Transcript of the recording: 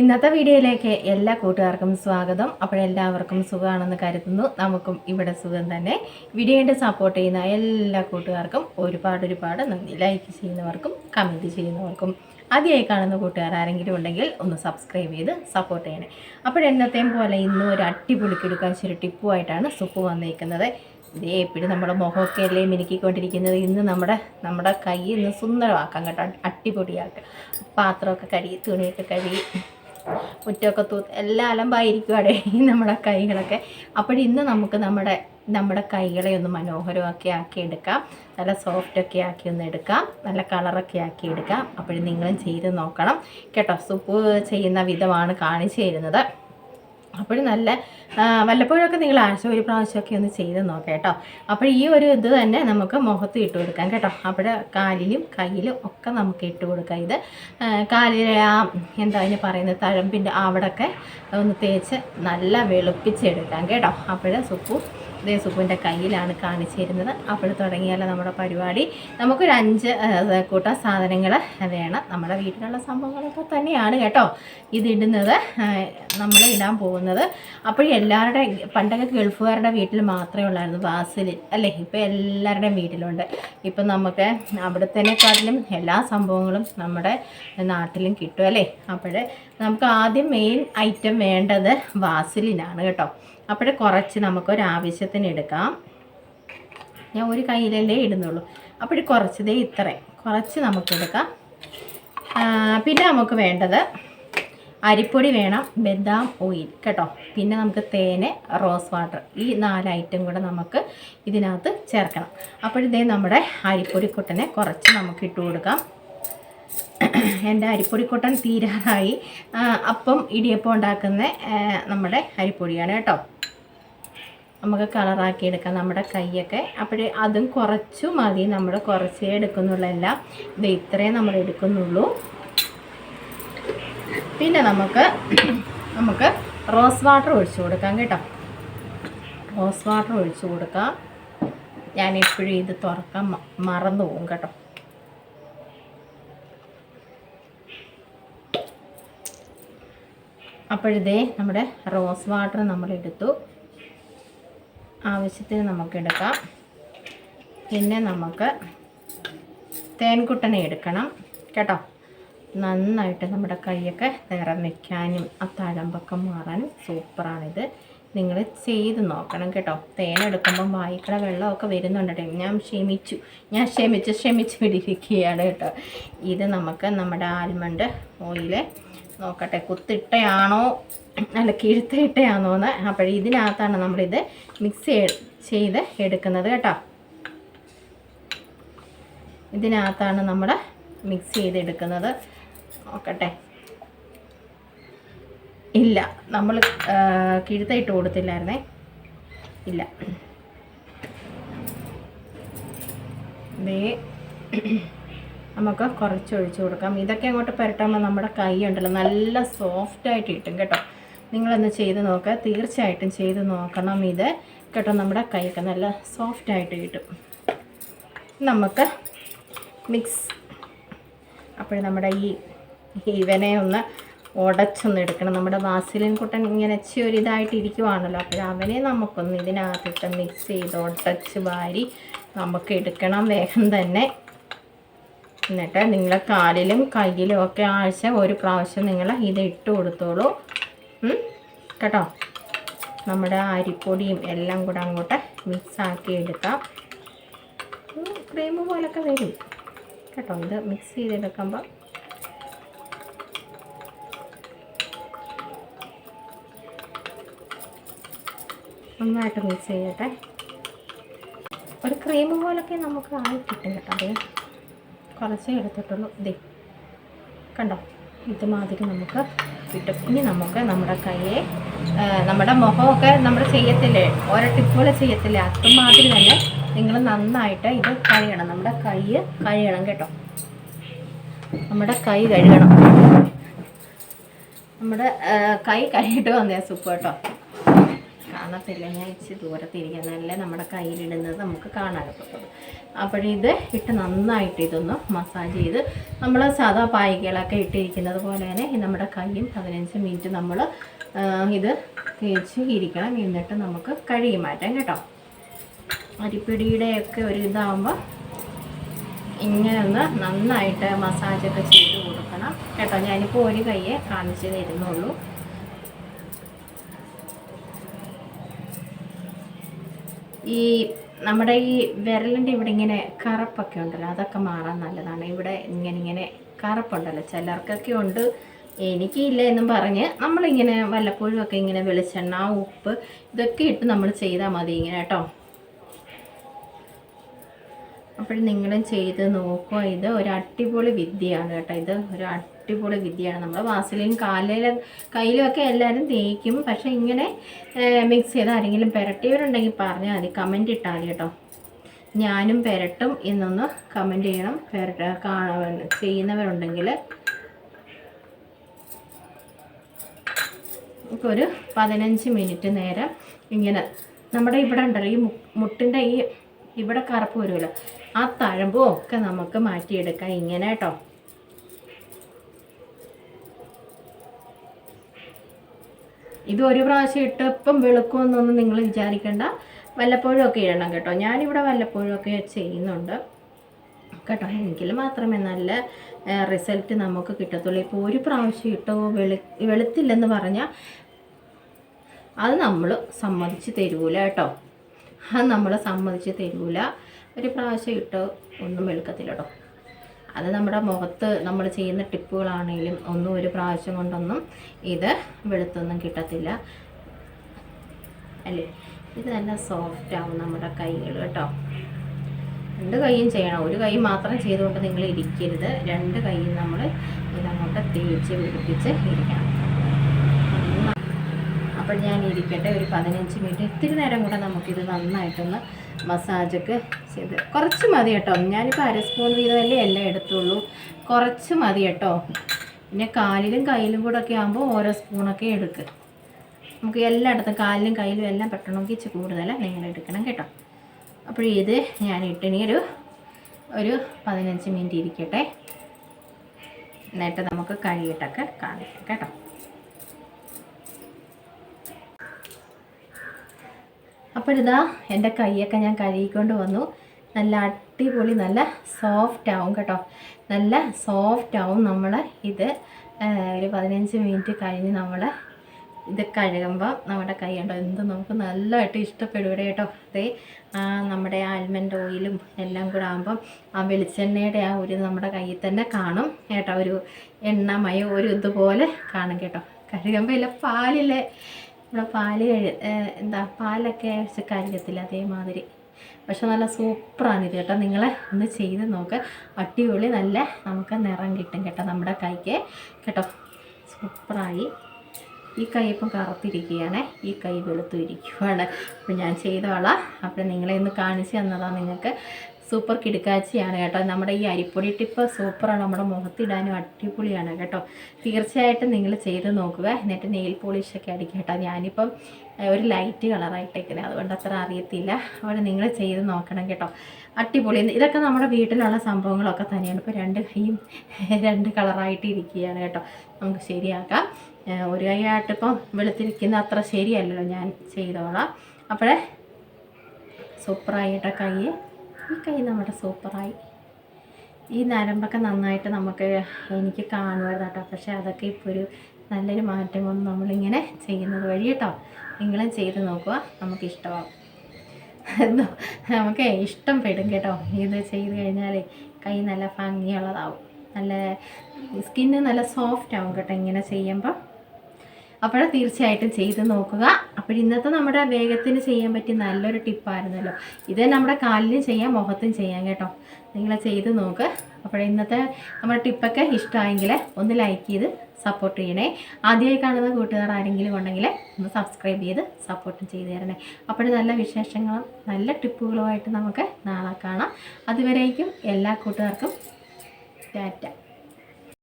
ഇന്നത്തെ വീഡിയോയിലേക്ക് എല്ലാ കൂട്ടുകാർക്കും സ്വാഗതം. അപ്പോഴെല്ലാവർക്കും സുഖമാണെന്ന് കരുതുന്നു. നമുക്കും ഇവിടെ സുഖം തന്നെ. വീഡിയോയുടെ സപ്പോർട്ട് ചെയ്യുന്ന എല്ലാ കൂട്ടുകാർക്കും ഒരുപാട് ഒരുപാട് നന്ദി. ലൈക്ക് ചെയ്യുന്നവർക്കും കമന്റ് ചെയ്യുന്നവർക്കും. ആദ്യമായി കാണുന്ന കൂട്ടുകാർ ആരെങ്കിലും ഉണ്ടെങ്കിൽ ഒന്ന് സബ്സ്ക്രൈബ് ചെയ്ത് സപ്പോർട്ട് ചെയ്യണേ. അപ്പോഴെന്നത്തെയും പോലെ ഇന്നും ഒരു അട്ടിപൊളി അടിപൊളി കിടുക്കാശൊരു ടിപ്പുമായിട്ടാണ് സുപ്പ് വന്നിരിക്കുന്നത് ഇതേ എപ്പോഴും നമ്മുടെ മുഖമൊക്കെ അല്ലേ മിനുക്കിക്കൊണ്ടിരിക്കുന്നത്. ഇന്ന് നമ്മുടെ നമ്മുടെ കൈ ഇന്ന് സുന്ദരമാക്കാം കേട്ടോ. അട്ടിപൊടിയാക്കുക പാത്രമൊക്കെ കഴുകി തുണിയൊക്കെ കഴുകി. മുറ്റമൊക്കെ തൂത്ത് എല്ലാം അലമ്പായിരിക്കുവാടെ അവിടെ നമ്മുടെ കൈകളൊക്കെ. അപ്പോൾ ഇന്ന് നമുക്ക് നമ്മുടെ നമ്മുടെ കൈകളെ ഒന്ന് മനോഹരമൊക്കെ ആക്കി എടുക്കാം നല്ല സോഫ്റ്റൊക്കെ ആക്കി ഒന്ന് എടുക്കാം. നല്ല കളറൊക്കെ ആക്കി എടുക്കാം. അപ്പോഴും നിങ്ങളും ചെയ്ത് നോക്കണം. കേട്ടോ സൂപ്പ് ചെയ്യുന്ന വിധമാണ് കാണിച്ചു തരുന്നത്. അപ്പോഴും നല്ല വല്ലപ്പോഴൊക്കെ നിങ്ങൾ ആഴ്ച ഒരു പ്രാവശ്യമൊക്കെ ഒന്ന് ചെയ്ത് നോക്കാം കേട്ടോ. അപ്പോൾ ഈ ഒരു ഇത് തന്നെ നമുക്ക് മുഖത്ത് ഇട്ട് കൊടുക്കാം കേട്ടോ. അപ്പോൾ കാലിലും കയ്യിലും ഒക്കെ നമുക്ക് ഇട്ട് കൊടുക്കാം. ഇത് കാലിലെ ആ എന്താ അതിന് പറയുന്നത്? തഴമ്പിന്റെ അവിടെയൊക്കെ ഒന്ന് തേച്ച് നല്ല വെളുപ്പിച്ചെടുക്കാം കേട്ടോ. അപ്പോൾ സുപ്പു ഇതേ സുപ്പുവിന്റെ കയ്യിലാണ് കാണിച്ചു തരുന്നത് അപ്പോൾ തുടങ്ങിയാലോ നമ്മുടെ പരിപാടി. നമുക്കൊരു അഞ്ച് കൂട്ടം സാധനങ്ങൾ വേണം. നമ്മുടെ വീട്ടിലുള്ള സംഭവങ്ങളൊക്കെ തന്നെയാണ് കേട്ടോ ഇതിടുന്നത്. നമ്മൾ ഇടാൻ പോകുന്നത്. അപ്പോൾ എല്ലാവരുടെ പണ്ടൊക്കെ ഗൾഫുകാരുടെ വീട്ടിൽ മാത്രമേ ഉള്ളായിരുന്നു. വാസലിൻ അല്ലേ ഇപ്പോൾ എല്ലാവരുടെയും വീട്ടിലുണ്ട്. ഇപ്പം നമുക്ക് അവിടെ അവിടത്തേനെക്കാട്ടിലും എല്ലാ സംഭവങ്ങളും നമ്മുടെ നാട്ടിലും കിട്ടും അല്ലേ? അപ്പോൾ നമുക്ക് ആദ്യം മെയിൻ ഐറ്റം വേണ്ടത് വാസലിനാണ് കേട്ടോ. അപ്പോൾ കുറച്ച് നമുക്കൊരാവശ്യത്തിന് എടുക്കാം. ഞാൻ ഒരു കയ്യിലല്ലേ ഇടുന്നുള്ളൂ. അപ്പോൾ കുറച്ചതേ ഇത്രയും. കുറച്ച് നമുക്കെടുക്കാം പിന്നെ നമുക്ക് വേണ്ടത് അരിപ്പൊടി വേണം ബദാം ഓയിൽ കേട്ടോ. പിന്നെ നമുക്ക് തേന് റോസ് വാട്ടർ ഈ നാല് ഐറ്റം കൂടെ നമുക്ക് ഇതിനകത്ത് ചേർക്കണം. അപ്പോഴിതേ നമ്മുടെ അരിപ്പൊടിക്കുട്ടനെ കുറച്ച് നമുക്ക് ഇട്ട് കൊടുക്കാം. എന്റെ അരിപ്പൊടിക്കൊട്ടൻ തീരാറായി. അപ്പം ഇടിയപ്പം ഉണ്ടാക്കുന്ന നമ്മുടെ അരിപ്പൊടിയാണ് കേട്ടോ. നമുക്ക് കളറാക്കി എടുക്കാം നമ്മുടെ കൈയൊക്കെ. അപ്പോഴേ അതും കുറച്ചു മതി. നമ്മൾ കുറച്ചേ എടുക്കുന്നുള്ളൂ ഇത് ഇത്രയും നമ്മൾ എടുക്കുന്നുള്ളൂ. പിന്നെ നമുക്ക് നമുക്ക് റോസ് വാട്ടർ ഒഴിച്ചു കൊടുക്കാം കേട്ടോ. റോസ് വാട്ടർ ഒഴിച്ചു കൊടുക്കാം. ഞാൻ എപ്പോഴും ഇത് തുറക്കാൻ മറന്നു പോകും കേട്ടോ. അപ്പോഴിതേ നമ്മുടെ റോസ് വാട്ടർ നമ്മൾ എടുത്തു ആവശ്യത്തിന് നമുക്കെടുക്കാം. പിന്നെ നമുക്ക് തേൻകുട്ടനെ എടുക്കണം. കേട്ടോ? നന്നായിട്ട് നമ്മുടെ കൈയൊക്കെ നിറം വയ്ക്കാനും ആ തഴമ്പൊക്കെ മാറാനും സൂപ്പറാണിത്. നിങ്ങൾ ചെയ്ത് നോക്കണം കേട്ടോ. തേൻ എടുക്കുമ്പം വായിക്കട വെള്ളമൊക്കെ വരുന്നുണ്ട് ഞാൻ ക്ഷമിച്ചു. ഞാൻ ക്ഷമിച്ച് ക്ഷമിച്ച് പിടിപ്പിക്കുകയാണ് കേട്ടോ. ഇത് നമുക്ക് നമ്മുടെ ആൽമണ്ട് ഓയിൽ നോക്കട്ടെ കുത്തിട്ടയാണോ അല്ല കിഴുത്തിട്ടയാണോ എന്ന് അപ്പോൾ ഇതിനകത്താണ് നമ്മളിത് മിക്സ് ചെയ്ത് എടുക്കുന്നത് കേട്ടോ. ഇതിനകത്താണ് നമ്മൾ മിക്സ് ചെയ്തെടുക്കുന്നത് നോക്കട്ടെ. ഇല്ല നമ്മൾ കിഴുത്ത ഇട്ട് കൊടുത്തില്ലായിരുന്നേ. ഇല്ല. ദേ നമുക്ക് കുറച്ച് ഒഴിച്ചു കൊടുക്കാം. ഇതൊക്കെ അങ്ങോട്ട് പുരട്ടുമ്പോൾ നമ്മുടെ കൈ ഉണ്ടല്ലോ. നല്ല സോഫ്റ്റായിട്ട് കിട്ടും കേട്ടോ. നിങ്ങളൊന്ന് ചെയ്ത് നോക്കുക തീർച്ചയായിട്ടും ചെയ്ത് നോക്കണം ഇത്. കേട്ടോ നമ്മുടെ കൈയൊക്കെ നല്ല സോഫ്റ്റായിട്ട് കിട്ടും. നമുക്ക് മിക്സ് അപ്പോൾ നമ്മുടെ ഈ ഇവനെ ഒന്ന് ഉടച്ചൊന്ന് എടുക്കണം. നമ്മുടെ വാസിലിൻ കുട്ടൻ ഇങ്ങനെ ചെറിയതായിട്ട് ഇരിക്കുവാണല്ലോ. അപ്പോൾ അവനെ നമുക്കൊന്ന് ഇതിനകത്തിട്ട് മിക്സ് ചെയ്ത് ഉടച്ച് വാരി നമുക്ക് എടുക്കണം വേഗം തന്നെ. എന്നിട്ട് നിങ്ങളെ കാലിലും കയ്യിലും ഒക്കെ ആഴ്ച ഒരു പ്രാവശ്യം നിങ്ങൾ ഇത് ഇട്ട് കൊടുത്തോളൂ? കേട്ടോ? നമ്മുടെ അരിപ്പൊടിയും എല്ലാം കൂടെ അങ്ങോട്ട് മിക്സാക്കി എടുക്കാം. ക്രീം പോലൊക്കെ വരും. കേട്ടോ? ഇത് മിക്സ് ചെയ്തെടുക്കുമ്പോൾ നന്നായിട്ട് മിക്സ് ചെയ്യട്ടെ. ഒരു ക്രീം പോലൊക്കെ നമുക്ക് ആയി കിട്ടും കേട്ടോ. അതേ കുറച്ചേ എടുത്തിട്ടുള്ളൂ ഇതേ കണ്ടോ? ഇതുമാതിരി നമുക്ക് കിട്ടും. ഇനി നമുക്ക് നമ്മുടെ കൈയെ നമ്മുടെ മുഖമൊക്കെ നമ്മൾ ചെയ്യത്തില്ലേ? ഓരോ ടിപ്പുകൾ ചെയ്യത്തില്ലേ? അതുമാതിരി തന്നെ നിങ്ങൾ നന്നായിട്ട് ഇത് കഴുകണം. നമ്മുടെ കൈ കഴുകണം കേട്ടോ. നമ്മുടെ കൈ കഴുകണം. നമ്മുടെ കൈ കഴുകിയിട്ട് വന്നേ സുപ്പ് കേട്ടോ കാണത്തില്ല ഞാൻ ഇച്ചിരി ദൂരത്തിരിക്കുക നല്ല നമ്മുടെ കയ്യിലിടുന്നത് നമുക്ക് കാണാനൊക്കത്തുള്ളൂ അപ്പോഴിത് ഇട്ട് നന്നായിട്ട് ഇതൊന്ന് മസാജ് ചെയ്ത് നമ്മൾ സാധാ പായ്കളൊക്കെ ഇട്ടിരിക്കുന്നത് പോലെ തന്നെ നമ്മുടെ കൈയും പതിനഞ്ച് മിനിറ്റ് നമ്മൾ ഇത് തേച്ച് ഇരിക്കണം. എന്നിട്ട് നമുക്ക് കഴുകി മാറ്റാം കേട്ടോ. അരിപ്പിടിയുടെയൊക്കെ ഒരു ഇതാകുമ്പോൾ ഇങ്ങനെ ഒന്ന് നന്നായിട്ട് മസാജൊക്കെ ചെയ്ത് കൊടുക്കണം കേട്ടോ. ഞാനിപ്പോൾ ഒരു കൈയെ കാണിച്ചു തരുന്നുള്ളൂ. ഈ നമ്മുടെ ഈ വിരലിന്റെ ഇവിടെ ഇങ്ങനെ കറുപ്പൊക്കെ ഉണ്ടല്ലോ അതൊക്കെ മാറാൻ നല്ലതാണ്. ഇവിടെ ഇങ്ങനെ ഇങ്ങനെ കറുപ്പുണ്ടല്ലോ ചിലർക്കൊക്കെ ഉണ്ട്. എനിക്കില്ല എന്നും പറഞ്ഞ് നമ്മളിങ്ങനെ വല്ലപ്പോഴും ഒക്കെ ഇങ്ങനെ വെളിച്ചെണ്ണ ഉപ്പ് ഇതൊക്കെ ഇട്ട് നമ്മൾ ചെയ്താൽ മതി ഇങ്ങനെ കേട്ടോ. അപ്പോൾ നിങ്ങളും ചെയ്ത് നോക്കുക ഇത് ഒരു അടിപൊളി വിദ്യയാണ് കേട്ടോ. ഇത് ഒരു അടിപൊളി വിദ്യയാണ് നമ്മൾ വാസലിൻ കാലിലും കയ്യിലുമൊക്കെ എല്ലാവരും തേക്കും. പക്ഷെ ഇങ്ങനെ മിക്സ് ചെയ്ത് ആരെങ്കിലും പുരട്ടിയവരുണ്ടെങ്കിൽ പറഞ്ഞാൽ മതി. കമന്റ് ഇട്ടാൽ മതി കേട്ടോ. ഞാനും പുരട്ടും എന്നൊന്ന് കമന്റ് ചെയ്യണം. പുരട്ട ചെയ്യുന്നവരുണ്ടെങ്കിൽ. ഒരു പതിനഞ്ച് മിനിറ്റ് നേരം ഇങ്ങനെ നമ്മുടെ ഇവിടെ ഉണ്ടല്ലോ ഈ മുട്ടിന്റെ ഈ ഇവിടെ കറുപ്പ് വരുമല്ലോ. ആ തഴമ്പും ഒക്കെ നമുക്ക് മാറ്റിയെടുക്കാം ഇങ്ങനെ കേട്ടോ. ഇത് ഒരു പ്രാവശ്യം ഇട്ടപ്പം വെളുക്കുമെന്നൊന്നും നിങ്ങൾ വിചാരിക്കേണ്ട. വല്ലപ്പോഴും ഒക്കെ ഇടണം കേട്ടോ. ഞാനിവിടെ വല്ലപ്പോഴും ഒക്കെ ചെയ്യുന്നുണ്ട്. കേട്ടോ എങ്കിൽ മാത്രമേ നല്ല റിസൾട്ട് നമുക്ക് കിട്ടത്തുള്ളൂ. ഇപ്പോൾ ഒരു പ്രാവശ്യം ഇട്ടോ വെളു വെളുത്തില്ലെന്ന് പറഞ്ഞാൽ അത് നമ്മൾ സമ്മതിച്ച് തരൂല കേട്ടോ. അത് നമ്മൾ സമ്മതിച്ച് തരൂല. ഒരു പ്രാവശ്യം ഇട്ടോ ഒന്നും വെളുക്കത്തില്ല കേട്ടോ. അത് നമ്മുടെ മുഖത്ത് നമ്മൾ ചെയ്യുന്ന ടിപ്പുകളാണെങ്കിലും ഒന്നും ഒരു പ്രാവശ്യം കൊണ്ടൊന്നും ഇത് വെളുത്തൊന്നും കിട്ടത്തില്ല. അല്ലേ? ഇത് നല്ല സോഫ്റ്റ് ആവും നമ്മുടെ കൈകൾ കേട്ടോ. രണ്ട് കൈയും ചെയ്യണം. ഒരു കൈ മാത്രം ചെയ്തുകൊണ്ട് നിങ്ങൾ ഇരിക്കരുത്. രണ്ട് കൈയും നമ്മൾ ഇതങ്ങോട്ട് തേച്ച് പിടിപ്പിച്ച് ഇരിക്കണം. അപ്പോൾ ഞാൻ ഇരിക്കട്ടെ ഒരു പതിനഞ്ച് മിനിറ്റ്. ഇത്തിരി നേരം കൂടെ നമുക്കിത് നന്നായിട്ടൊന്ന് മസാജൊക്കെ ചെയ്ത്. കുറച്ച് മതി കേട്ടോ. ഞാനിപ്പോൾ അര സ്പൂൺ വീതമല്ലേ എല്ലാം എടുത്തുള്ളൂ. കുറച്ച് മതി കേട്ടോ. പിന്നെ കാലിലും കയ്യിലും കൂടെ ഒക്കെ ആകുമ്പോൾ ഓരോ സ്പൂണൊക്കെ എടുക്കുക നമുക്ക് എല്ലായിടത്തും കാലിലും കയ്യിലും എല്ലാം പെട്ടണമെങ്കിൽ ഇച്ചിരി കൂടുതൽ നിങ്ങൾ എടുക്കണം കേട്ടോ. അപ്പോൾ ഇത് ഞാൻ ഇട്ടിനി ഒരു ഒരു പതിനഞ്ച് മിനിറ്റ് ഇരിക്കട്ടെ. എന്നിട്ട് നമുക്ക് കഴിയിട്ടൊക്കെ കാണിക്കാം കേട്ടോ. അപ്പോഴിതാ എന്റെ കൈയൊക്കെ ഞാൻ കഴുകിക്കൊണ്ട് വന്നു. നല്ല അടിപൊളി നല്ല സോഫ്റ്റ് ആവും കേട്ടോ. നല്ല സോഫ്റ്റ് ആവും നമ്മൾ ഇത്. ഒരു പതിനഞ്ച് മിനിറ്റ് കഴിഞ്ഞ് നമ്മൾ ഇത് കഴുകുമ്പോൾ നമ്മുടെ കൈ ഉണ്ടോ എന്ത് നമുക്ക് നല്ലതായിട്ട് ഇഷ്ടപ്പെടുക കേട്ടോ. അതേ നമ്മുടെ ആൽമൻഡ് ഓയിലും എല്ലാം കൂടെ ആകുമ്പം ആ വെളിച്ചെണ്ണയുടെ ആ ഒരു നമ്മുടെ കയ്യിൽ തന്നെ കാണും കേട്ടോ. ഒരു എണ്ണമയോ ഒരു ഇതുപോലെ കാണും കേട്ടോ. കഴുകുമ്പോൾ ഇല്ല പാലിലെ നമ്മുടെ പാൽ എന്താ പാലൊക്കെ അരച്ച് കരിയത്തില്ല അതേമാതിരി. പക്ഷെ നല്ല സൂപ്പറാണ് ഇത് കേട്ടോ. നിങ്ങൾ ഒന്ന് ചെയ്ത് നോക്ക്. അടിപൊളി നല്ല നമുക്ക് നിറം കിട്ടും കേട്ടോ നമ്മുടെ കൈക്ക്. കേട്ടോ സൂപ്പറായി. ഈ കൈ ഇപ്പം കറുത്തിരിക്കുകയാണ്. ഈ കൈ വെളുത്തിരിക്കുകയാണ് അപ്പം ഞാൻ ചെയ്തോളാം. അപ്പം നിങ്ങളെ ഒന്ന് കാണിച്ച് തന്നതാണ് നിങ്ങൾക്ക്. സൂപ്പർ കിടുക്കാച്ചിയാണ് കേട്ടോ. നമ്മുടെ ഈ അരിപ്പൊടി ടിപ്പ് സൂപ്പറാണ്. നമ്മുടെ മുഖത്തിടാനും അടിപൊളിയാണ് കേട്ടോ. തീർച്ചയായിട്ടും നിങ്ങൾ ചെയ്ത് നോക്കുക. എന്നിട്ട് നെയിൽ പോളിഷൊക്കെ അടിക്കുക കേട്ടോ. ഞാനിപ്പം ഒരു ലൈറ്റ് കളറായിട്ടേക്കുന്നത് അതുകൊണ്ട് അത്ര അറിയത്തില്ല. അവിടെ നിങ്ങൾ ചെയ്ത് നോക്കണം കേട്ടോ. അടിപൊളി. ഇതൊക്കെ നമ്മുടെ വീട്ടിലുള്ള സംഭവങ്ങളൊക്കെ തന്നെയാണ്. ഇപ്പോൾ രണ്ട് കൈയും രണ്ട് കളറായിട്ട് ഇരിക്കുകയാണ് കേട്ടോ. നമുക്ക് ശരിയാക്കാം. ഒരു കൈയായിട്ട് ഇപ്പം വെളുത്തിരിക്കുന്ന അത്ര ശരിയല്ലല്ലോ. ഞാൻ ചെയ്തോളാം. അപ്പോഴേ സൂപ്പറായിട്ട കൈ. ഈ കൈ നമ്മുടെ സൂപ്പറായി. ഈ നരമ്പൊക്കെ നന്നായിട്ട് നമുക്ക് എനിക്ക് കാണുമായിരുന്നു കേട്ടോ പക്ഷേ അതൊക്കെ ഇപ്പോൾ ഒരു നല്ലൊരു മാറ്റം വന്ന് നമ്മളിങ്ങനെ ചെയ്യുന്നത് വഴി കേട്ടോ. നിങ്ങളും ചെയ്ത് നോക്കുക. നമുക്ക് ഇഷ്ടമാവും. എന്തോ നമുക്ക് ഇഷ്ടം പെടും കേട്ടോ. ഇത് ചെയ്ത് കഴിഞ്ഞാൽ കൈ നല്ല ഭംഗിയുള്ളതാവും. നല്ല സ്കിന്ന് നല്ല സോഫ്റ്റ് ആവും കേട്ടോ ഇങ്ങനെ ചെയ്യുമ്പോൾ അപ്പോൾ തീർച്ചയായിട്ടും ചെയ്ത് നോക്കുക. അപ്പോൾ ഇന്നത്തെ നമ്മുടെ വേഗത്തിന് ചെയ്യാൻ പറ്റിയ നല്ലൊരു ടിപ്പായിരുന്നല്ലോ ഇത് നമ്മുടെ കാലിലും ചെയ്യാം മുഖത്തും ചെയ്യാം കേട്ടോ. നിങ്ങൾ ചെയ്ത് നോക്ക്. അപ്പോൾ ഇന്നത്തെ നമ്മുടെ ടിപ്പൊക്കെ ഇഷ്ടമായെങ്കിൽ ഒന്ന് ലൈക്ക് ചെയ്ത് സപ്പോർട്ട് ചെയ്യണേ. ആദ്യമായി കാണുന്ന കൂട്ടുകാർ ആരെങ്കിലും ഉണ്ടെങ്കിൽ ഒന്ന് സബ്സ്ക്രൈബ് ചെയ്ത് സപ്പോർട്ടും ചെയ്ത് തരണേ. അപ്പോൾ നല്ല വിശേഷങ്ങളും നല്ല ടിപ്പുകളുമായിട്ട് നമുക്ക് നാളെ കാണാം. അതുവരേക്കും എല്ലാ കൂട്ടുകാർക്കും ടാറ്റ.